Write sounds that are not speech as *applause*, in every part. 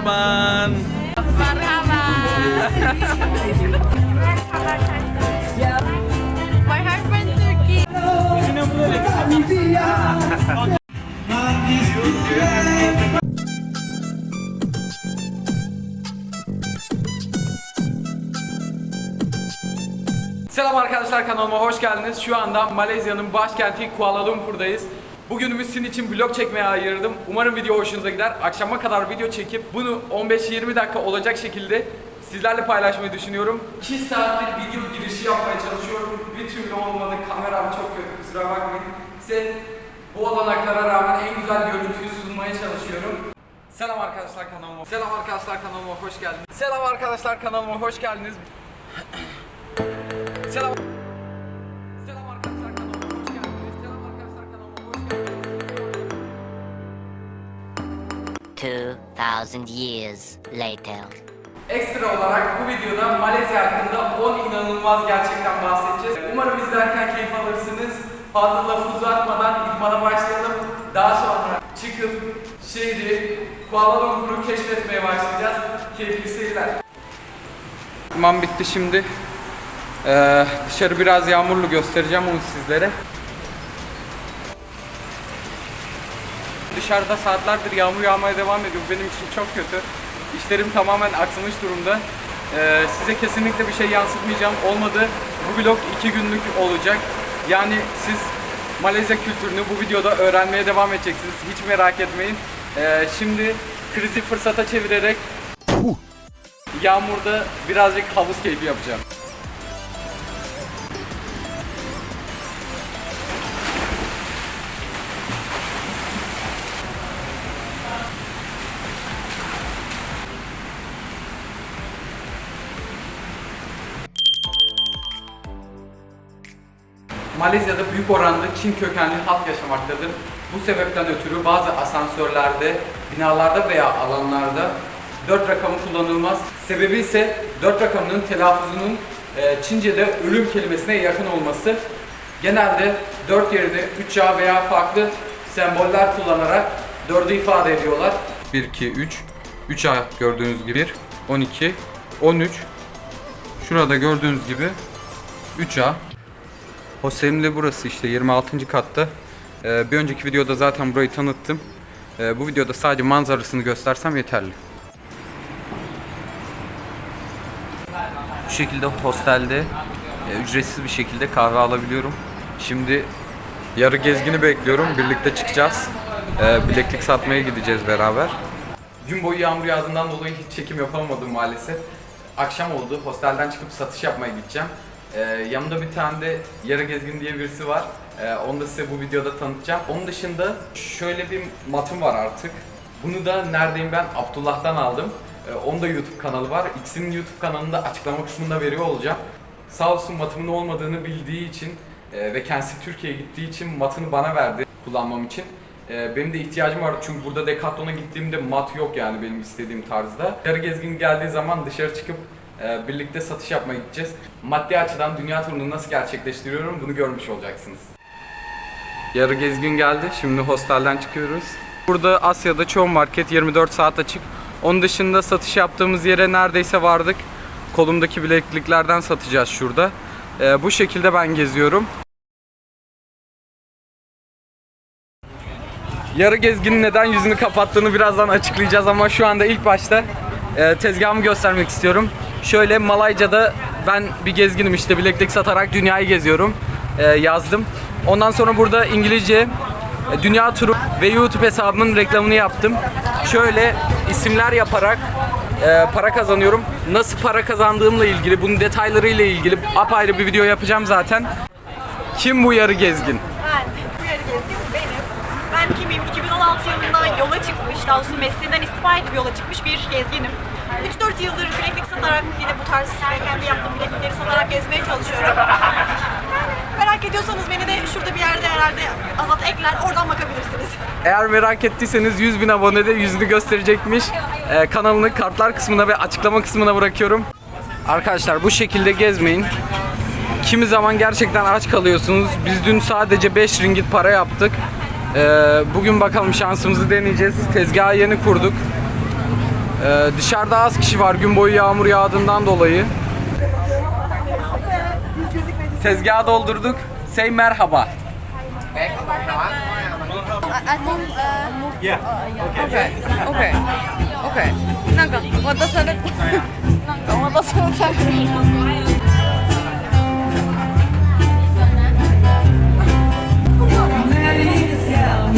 Merhaban. My husband Turkey. Selam arkadaşlar kanalıma hoş geldiniz. Şu anda Malezya'nın başkenti Kuala Lumpur'dayız. Bugünümü sizin için vlog çekmeye ayırdım. Umarım video hoşunuza gider. Akşama kadar video çekip bunu 15-20 dakika olacak şekilde sizlerle paylaşmayı düşünüyorum. 2 saatlik video girişi yapmaya çalışıyorum. Bir türlü olmadı. Kameram çok kötü kusura bakmayın. Size bu olanaklara rağmen en güzel görüntüyü sunmaya çalışıyorum. Selam arkadaşlar kanalıma. Selam arkadaşlar kanalıma hoş geldiniz. Selam arkadaşlar kanalıma hoş geldiniz. *clears throat* Selam 2000 years later. Ekstra olarak bu videoda Malezya hakkında 10 inanılmaz gerçekten bahsedeceğiz. Umarım izlerken keyif alırsınız. Fazla lafı uzatmadan idmana başlayalım. Daha sonra çıkıp şehri Kuala Lumpur'u keşfetmeye başlayacağız. Keyifli seyirler. İdman bitti şimdi. Ee, dışarı biraz yağmurlu göstereceğim onu sizlere. Dışarıda saatlerdir yağmur yağmaya devam ediyor. Benim için çok kötü. İşlerim tamamen aksamış durumda. Ee, size kesinlikle bir şey yansıtmayacağım. Olmadı bu vlog iki günlük olacak. Yani siz Malezya kültürünü bu videoda öğrenmeye devam edeceksiniz. Hiç merak etmeyin. Ee, şimdi krizi fırsata çevirerek yağmurda birazcık havuz keyfi yapacağım. Malezya'da büyük oranda Çin kökenli halk yaşamaktadır. Bu sebepten ötürü bazı asansörlerde, binalarda veya alanlarda 4 rakamı kullanılmaz. Sebebi ise 4 rakamının telaffuzunun e, Çince'de ölüm kelimesine yakın olması. Genelde 4 yerine 3 A veya farklı semboller kullanarak 4'ü ifade ediyorlar. 1, 2, 3. 3 A gördüğünüz gibi 1, 12, 13. Şurada gördüğünüz gibi 3A. Hostel'im de burası işte 26. katta. Ee, bir önceki videoda zaten burayı tanıttım. Ee, bu videoda sadece manzarasını göstersem yeterli. Bu şekilde hostelde e, ücretsiz bir şekilde kahve alabiliyorum. Şimdi yarı gezgini bekliyorum. Birlikte çıkacağız. Ee, bileklik satmaya gideceğiz beraber. Gün boyu yağmur yağdığından dolayı hiç çekim yapamadım maalesef. Akşam oldu. Hostelden çıkıp satış yapmaya gideceğim. Ee, yanımda bir tane de yarı gezgin diye birisi var. Ee, onu da size bu videoda tanıtacağım. Onun dışında şöyle bir matım var artık. Bunu da neredeyim ben Abdullah'tan aldım. Ee, onun da YouTube kanalı var. İkisinin YouTube kanalını da açıklama kısmında veriyor olacağım. Sağ olsun matımın olmadığını bildiği için e, ve kendisi Türkiye'ye gittiği için matını bana verdi kullanmam için. Ee, benim de ihtiyacım var çünkü burada Decathlon'a gittiğimde mat yok yani benim istediğim tarzda. Yarı gezgin geldiği zaman dışarı çıkıp e, birlikte satış yapmaya gideceğiz. Maddi açıdan dünya turunu nasıl gerçekleştiriyorum bunu görmüş olacaksınız. Yarı gezgin geldi. Şimdi hostelden çıkıyoruz. Burada Asya'da çoğu market 24 saat açık. Onun dışında satış yaptığımız yere neredeyse vardık. Kolumdaki bilekliklerden satacağız şurada. Ee, bu şekilde ben geziyorum. Yarı gezginin neden yüzünü kapattığını birazdan açıklayacağız ama şu anda ilk başta e, tezgahımı göstermek istiyorum. Şöyle Malayca'da ben bir gezginim işte bileklik satarak dünyayı geziyorum e, yazdım. Ondan sonra burada İngilizce e, dünya turu ve YouTube hesabımın reklamını yaptım. Şöyle isimler yaparak e, para kazanıyorum. Nasıl para kazandığımla ilgili, bunun detaylarıyla ilgili apayrı bir video yapacağım zaten. Kim bu yarı gezgin? Ben. Bu yarı gezgin benim. Ben kimim? 2016 yılında yola çıkmış, daha doğrusu mesleğinden istifa edip yola çıkmış bir gezginim. 3-4 yıldır bileklik satarak yine bu tarz kendi yaptığım bileklikleri satarak gezmeye çalışıyorum. Merak ediyorsanız beni de şurada bir yerde herhalde Azat ekler, oradan bakabilirsiniz. Eğer merak ettiyseniz 100 bin abonede yüzünü gösterecekmiş. Ee, kanalını kartlar kısmına ve açıklama kısmına bırakıyorum. Arkadaşlar bu şekilde gezmeyin. Kimi zaman gerçekten aç kalıyorsunuz. Biz dün sadece 5 ringgit para yaptık. Ee, bugün bakalım şansımızı deneyeceğiz. Tezgahı yeni kurduk. Ee, dışarıda az kişi var gün boyu yağmur yağdığından dolayı. Tezgahı doldurduk. Say merhaba. Okay. Okay. Okay. なんか渡されなんか渡された。意味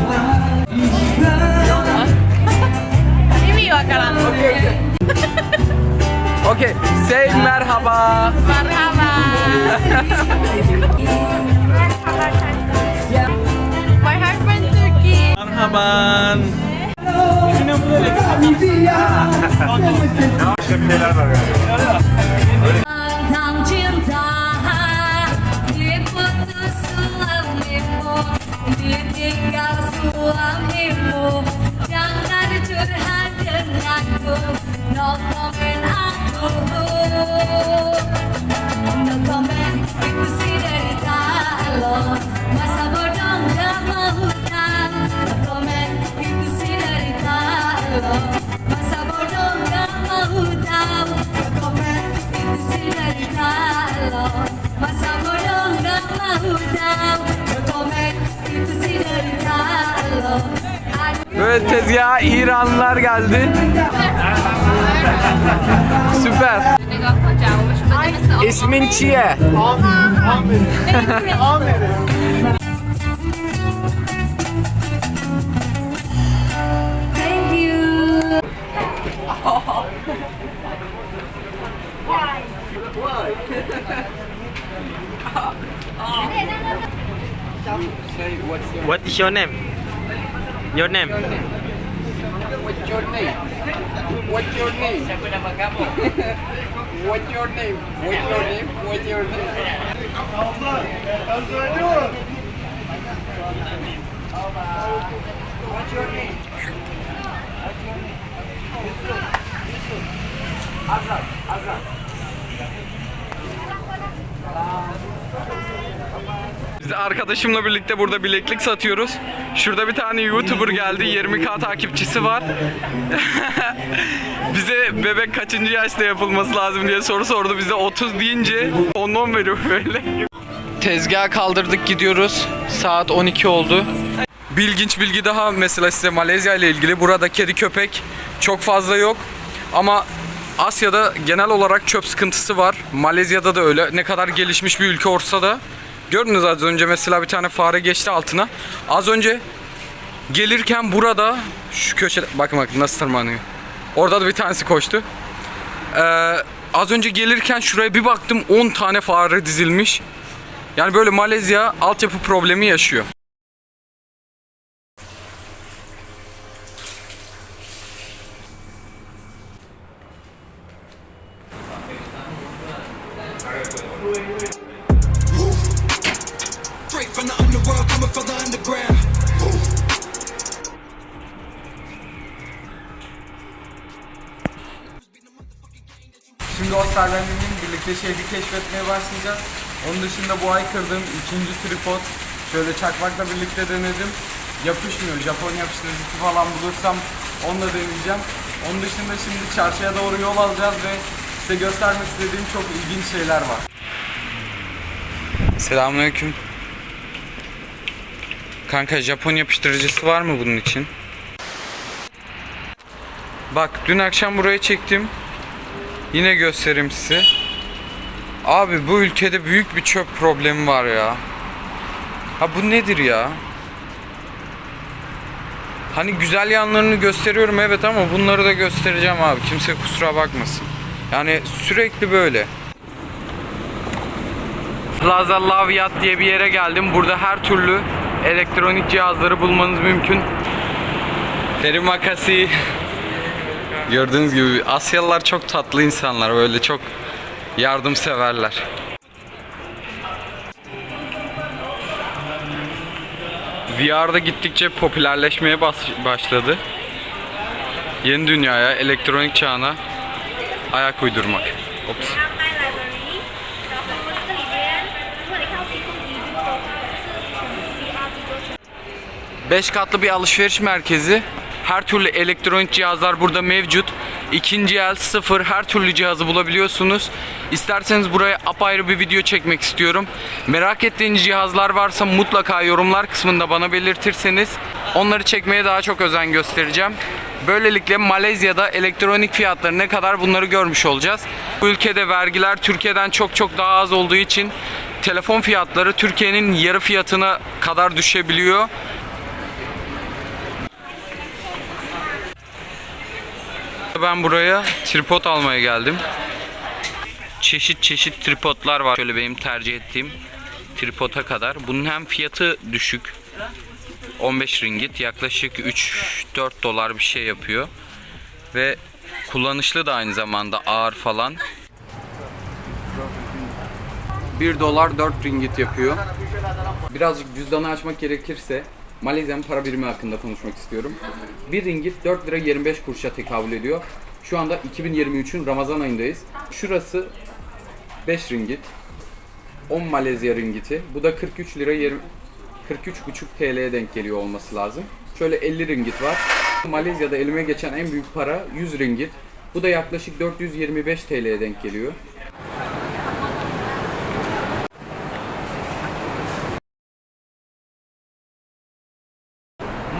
わか らん。*laughs* Okay. Say merhaba. My husband Turkey. Tentang Böyle tezgaha İranlılar geldi. Süper. İsmin Çiye. What is your name? Your name? Your name? What's your name? What's your name? What's your name? What's your name? How's that? How's that doin'? What's your name? What's your name? Azra, Azra. Biz de arkadaşımla birlikte burada bileklik satıyoruz. Şurada bir tane YouTuber geldi. 20k takipçisi var. *laughs* Bize bebek kaçıncı yaşta yapılması lazım diye soru sordu. Bize 30 deyince 10 veriyor böyle. Tezgah kaldırdık gidiyoruz. Saat 12 oldu. Bilginç bilgi daha mesela size Malezya ile ilgili. Burada kedi köpek çok fazla yok. Ama Asya'da genel olarak çöp sıkıntısı var. Malezya'da da öyle. Ne kadar gelişmiş bir ülke olsa da. Gördünüz az önce mesela bir tane fare geçti altına. Az önce gelirken burada şu köşede bakın bakın nasıl tırmanıyor. Orada da bir tanesi koştu. Ee, az önce gelirken şuraya bir baktım 10 tane fare dizilmiş. Yani böyle Malezya altyapı problemi yaşıyor. Şimdi o servenliğin birlikte şehri keşfetmeye başlayacağız. Onun dışında bu ay kırdığım ikinci tripod. Şöyle çakmakla birlikte denedim. Yapışmıyor. Japon yapıştırıcısı falan bulursam onunla deneyeceğim. Onun dışında şimdi çarşıya doğru yol alacağız ve size göstermek istediğim çok ilginç şeyler var. Selamünaleyküm. Kanka Japon yapıştırıcısı var mı bunun için? Bak dün akşam buraya çektim. Yine göstereyim size. Abi bu ülkede büyük bir çöp problemi var ya. Ha bu nedir ya? Hani güzel yanlarını gösteriyorum evet ama bunları da göstereceğim abi. Kimse kusura bakmasın. Yani sürekli böyle. Plaza Laviyat diye bir yere geldim. Burada her türlü elektronik cihazları bulmanız mümkün. Terima kasih. Gördüğünüz gibi Asyalılar çok tatlı insanlar. Böyle çok yardımseverler. VR'da gittikçe popülerleşmeye başladı. Yeni dünyaya, elektronik çağına ayak uydurmak. Ops. 5 katlı bir alışveriş merkezi. Her türlü elektronik cihazlar burada mevcut. ikinci el sıfır her türlü cihazı bulabiliyorsunuz. İsterseniz buraya apayrı bir video çekmek istiyorum. Merak ettiğiniz cihazlar varsa mutlaka yorumlar kısmında bana belirtirseniz onları çekmeye daha çok özen göstereceğim. Böylelikle Malezya'da elektronik fiyatları ne kadar bunları görmüş olacağız. Bu ülkede vergiler Türkiye'den çok çok daha az olduğu için telefon fiyatları Türkiye'nin yarı fiyatına kadar düşebiliyor. Ben buraya tripod almaya geldim. Çeşit çeşit tripodlar var. Şöyle benim tercih ettiğim tripoda kadar. Bunun hem fiyatı düşük. 15 ringgit yaklaşık 3-4 dolar bir şey yapıyor. Ve kullanışlı da aynı zamanda ağır falan. 1 dolar 4 ringgit yapıyor. Birazcık cüzdanı açmak gerekirse Malezya'nın para birimi hakkında konuşmak istiyorum. 1 ringgit 4 lira 25 kuruşa tekabül ediyor. Şu anda 2023'ün Ramazan ayındayız. Şurası 5 ringgit. 10 Malezya ringgiti. Bu da 43 lira 20 43,5 TL'ye denk geliyor olması lazım. Şöyle 50 ringgit var. Malezya'da elime geçen en büyük para 100 ringgit. Bu da yaklaşık 425 TL'ye denk geliyor.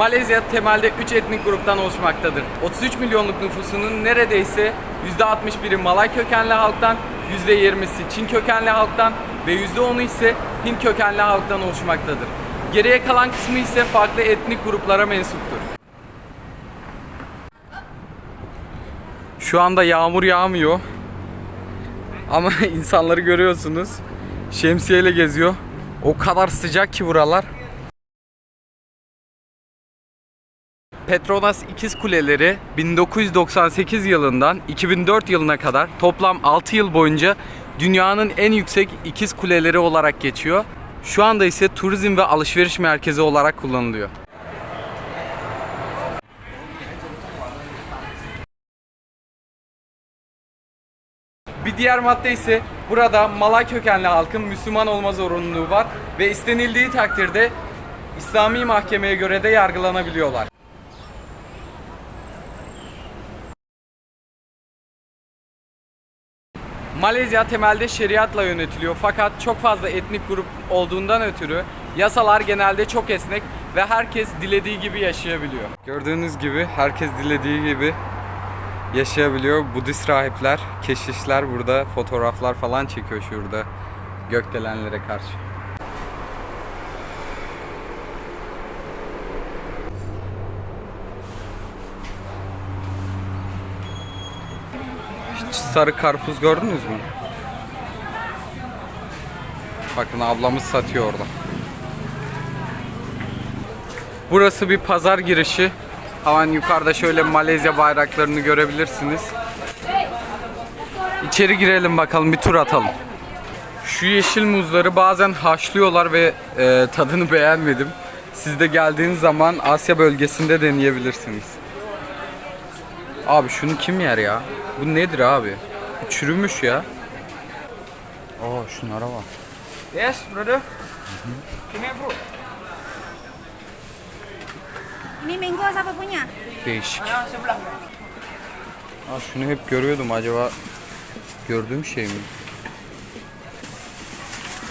Malezya temelde 3 etnik gruptan oluşmaktadır. 33 milyonluk nüfusunun neredeyse %61'i Malay kökenli halktan, %20'si Çin kökenli halktan ve %10'u ise Hint kökenli halktan oluşmaktadır. Geriye kalan kısmı ise farklı etnik gruplara mensuptur. Şu anda yağmur yağmıyor. Ama *laughs* insanları görüyorsunuz. Şemsiyeyle geziyor. O kadar sıcak ki buralar. Petronas İkiz Kuleleri 1998 yılından 2004 yılına kadar toplam 6 yıl boyunca dünyanın en yüksek ikiz kuleleri olarak geçiyor. Şu anda ise turizm ve alışveriş merkezi olarak kullanılıyor. Bir diğer madde ise burada Malay kökenli halkın Müslüman olma zorunluluğu var ve istenildiği takdirde İslami mahkemeye göre de yargılanabiliyorlar. Malezya temelde şeriatla yönetiliyor fakat çok fazla etnik grup olduğundan ötürü yasalar genelde çok esnek ve herkes dilediği gibi yaşayabiliyor. Gördüğünüz gibi herkes dilediği gibi yaşayabiliyor. Budist rahipler, keşişler burada fotoğraflar falan çekiyor şurada gökdelenlere karşı. Hiç sarı karpuz gördünüz mü? Bakın ablamız satıyor orada. Burası bir pazar girişi. Hemen yukarıda şöyle Malezya bayraklarını görebilirsiniz. İçeri girelim bakalım bir tur atalım. Şu yeşil muzları bazen haşlıyorlar ve e, tadını beğenmedim. Siz de geldiğiniz zaman Asya bölgesinde deneyebilirsiniz. Abi şunu kim yer ya? Bu nedir abi? Bu çürümüş ya. Oo şunlara bak. Yes, brother. Give me fruit. Ini mango siapa punya? Değişik. Aa, şunu hep görüyordum acaba gördüğüm şey mi?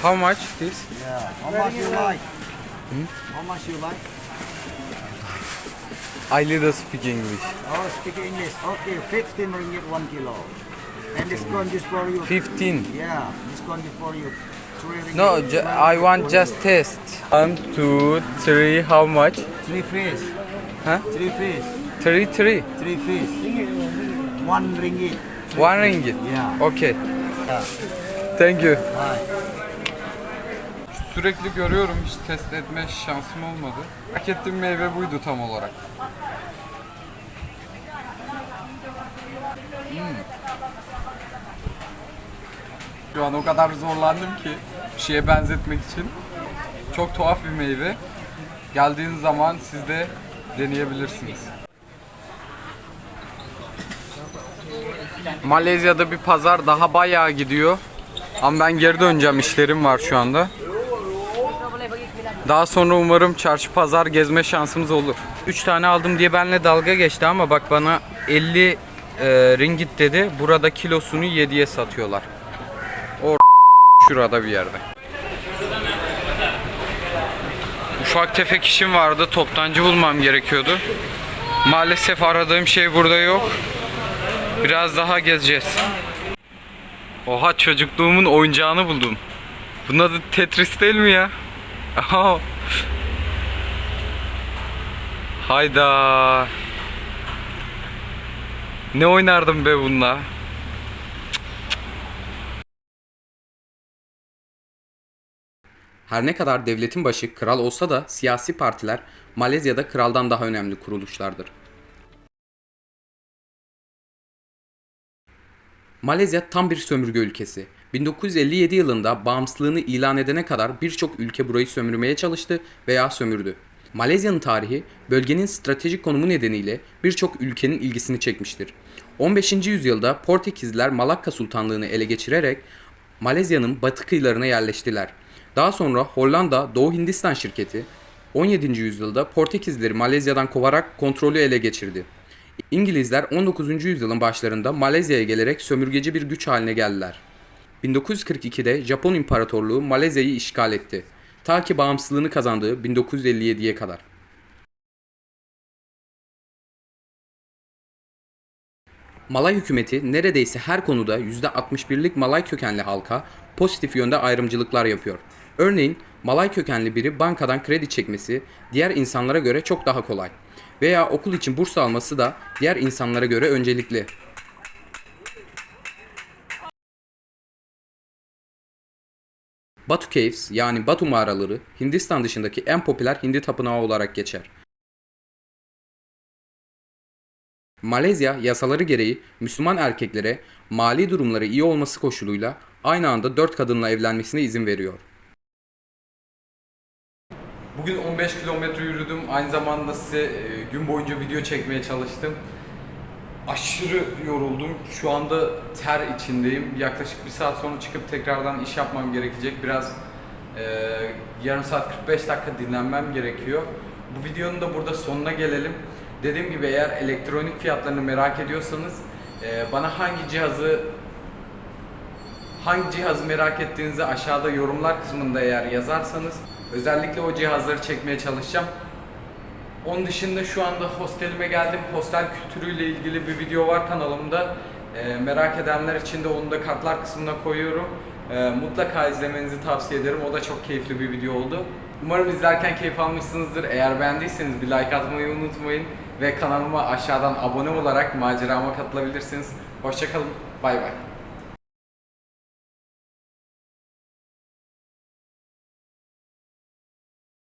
How much this? How much you like? How much you like? I little speak English. Oh, speak English. Okay, 15 ringgit one kilo. And discount is for you. 15. Yeah, discount is for you. Three. No, ju- I want just test. One, two, three. How much? Three fish. Huh? Three fish. Three, three. Three fish. One ringgit. One ringgit. Yeah. Okay. yeah. Thank you. Bye. Sürekli görüyorum hiç test etme şansım olmadı. Hak ettiğim meyve buydu tam olarak. Hmm. Şu an o kadar zorlandım ki bir şeye benzetmek için. Çok tuhaf bir meyve. Geldiğiniz zaman siz de deneyebilirsiniz. Malezya'da bir pazar daha bayağı gidiyor. Ama ben geri döneceğim işlerim var şu anda. Daha sonra umarım çarşı pazar gezme şansımız olur. 3 tane aldım diye benimle dalga geçti ama bak bana 50 e, ringgit dedi. Burada kilosunu 7'ye satıyorlar. O *laughs* şurada bir yerde. Ufak tefek işim vardı. Toptancı bulmam gerekiyordu. Maalesef aradığım şey burada yok. Biraz daha gezeceğiz. Oha çocukluğumun oyuncağını buldum. Bunun adı Tetris değil mi ya? Hayda. Ne oynardım be bununla? Her ne kadar devletin başı kral olsa da siyasi partiler Malezya'da kraldan daha önemli kuruluşlardır. Malezya tam bir sömürge ülkesi. 1957 yılında bağımsızlığını ilan edene kadar birçok ülke burayı sömürmeye çalıştı veya sömürdü. Malezya'nın tarihi bölgenin stratejik konumu nedeniyle birçok ülkenin ilgisini çekmiştir. 15. yüzyılda Portekizliler Malakka Sultanlığını ele geçirerek Malezya'nın batı kıyılarına yerleştiler. Daha sonra Hollanda Doğu Hindistan şirketi 17. yüzyılda Portekizlileri Malezya'dan kovarak kontrolü ele geçirdi. İngilizler 19. yüzyılın başlarında Malezya'ya gelerek sömürgeci bir güç haline geldiler. 1942'de Japon İmparatorluğu Malezya'yı işgal etti. Ta ki bağımsızlığını kazandığı 1957'ye kadar. Malay hükümeti neredeyse her konuda %61'lik Malay kökenli halka pozitif yönde ayrımcılıklar yapıyor. Örneğin Malay kökenli biri bankadan kredi çekmesi diğer insanlara göre çok daha kolay. Veya okul için burs alması da diğer insanlara göre öncelikli. Batu Caves yani Batu mağaraları Hindistan dışındaki en popüler Hindi tapınağı olarak geçer. Malezya yasaları gereği Müslüman erkeklere mali durumları iyi olması koşuluyla aynı anda 4 kadınla evlenmesine izin veriyor. Bugün 15 kilometre yürüdüm. Aynı zamanda size e, gün boyunca video çekmeye çalıştım. Aşırı yoruldum. Şu anda ter içindeyim. Yaklaşık bir saat sonra çıkıp tekrardan iş yapmam gerekecek. Biraz e, yarım saat 45 dakika dinlenmem gerekiyor. Bu videonun da burada sonuna gelelim. Dediğim gibi eğer elektronik fiyatlarını merak ediyorsanız e, bana hangi cihazı hangi cihazı merak ettiğinizi aşağıda yorumlar kısmında eğer yazarsanız özellikle o cihazları çekmeye çalışacağım. Onun dışında şu anda hostelime geldim. Hostel kültürüyle ilgili bir video var kanalımda. Ee, merak edenler için de onu da kartlar kısmına koyuyorum. Ee, mutlaka izlemenizi tavsiye ederim. O da çok keyifli bir video oldu. Umarım izlerken keyif almışsınızdır. Eğer beğendiyseniz bir like atmayı unutmayın. Ve kanalıma aşağıdan abone olarak macerama katılabilirsiniz. Hoşçakalın. Bay bay.